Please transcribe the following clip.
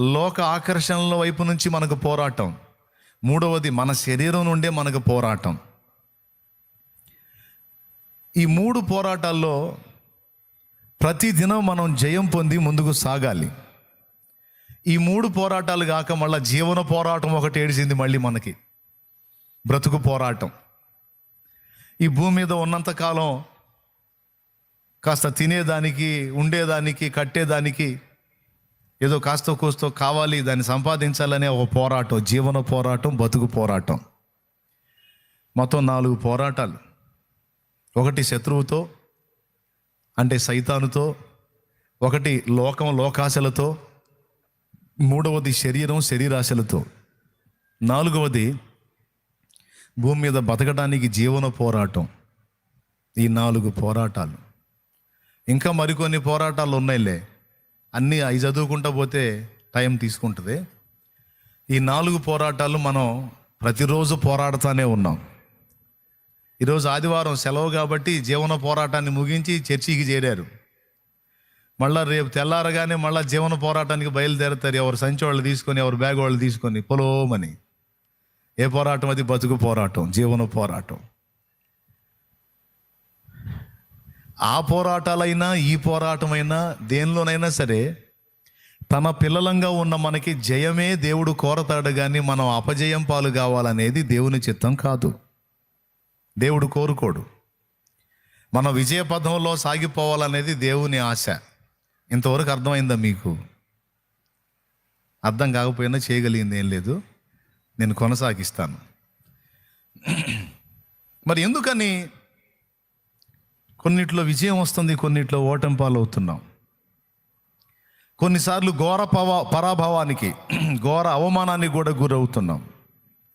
లోక ఆకర్షణల వైపు నుంచి మనకు పోరాటం. మూడవది మన శరీరం నుండే మనకు పోరాటం. ఈ మూడు పోరాటాల్లో ప్రతిదినం మనం జయం పొంది ముందుకు సాగాలి. ఈ మూడు పోరాటాలు కాక మళ్ళీ జీవన పోరాటం ఒకటి ఏడిచింది మళ్ళీ మనకి. బ్రతుకు పోరాటం. ఈ భూమి మీద ఉన్నంతకాలం కాస్త తినేదానికి ఉండేదానికి కట్టేదానికి ఏదో కాస్తో కూస్తో కావాలి దాన్ని సంపాదించాలనే ఒక పోరాటం జీవన పోరాటం బతుకు పోరాటం. మొత్తం నాలుగు పోరాటాలు. ఒకటి శత్రువుతో అంటే సైతానుతో ఒకటి లోకం లోకాశలతో మూడవది శరీరం శరీరాశలతో. నాలుగవది భూమి మీద బతకడానికి జీవన పోరాటం. ఈ నాలుగు పోరాటాలు. ఇంకా మరికొన్ని పోరాటాలు ఉన్నాయిలే. అన్నీ అవి చదువుకుంటా పోతే టైం తీసుకుంటుంది. ఈ నాలుగు పోరాటాలు మనం ప్రతిరోజు పోరాడుతూనే ఉన్నాం. ఈరోజు ఆదివారం సెలవు కాబట్టి జీవన పోరాటాన్ని ముగించి చర్చికి చేరారు. మళ్ళీ రేపు తెల్లారగానే మళ్ళీ జీవన పోరాటానికి బయలుదేరుతారు. ఎవరు సంచి వాళ్ళు తీసుకొని ఎవరు బ్యాగ్ వాళ్ళు తీసుకొని పొలోమని. ఏ పోరాటం అది? బతుకు పోరాటం జీవన పోరాటం. ఆ పోరాటాలైనా ఈ పోరాటమైనా దేనిలోనైనా సరే తన పిల్లలంగా ఉన్న మనకి జయమే దేవుడు కోరతాడు కానీ మనం అపజయం పాలు కావాలనేది దేవుని చిత్తం కాదు. దేవుడు కోరుకోడు. మన విజయ పథంలో సాగిపోవాలనేది దేవుని ఆశ. ఇంతవరకు అర్థమైందా మీకు? అర్థం కాకపోయినా చేయగలిగింది ఏం లేదు. నేను కొనసాగిస్తాను. మరి ఎందుకని కొన్నిట్లో విజయం వస్తుంది కొన్నిట్లో ఓటమి పాలవుతున్నాం. కొన్నిసార్లు ఘోర పవ పరాభవానికి ఘోర అవమానానికి కూడా గురవుతున్నాం.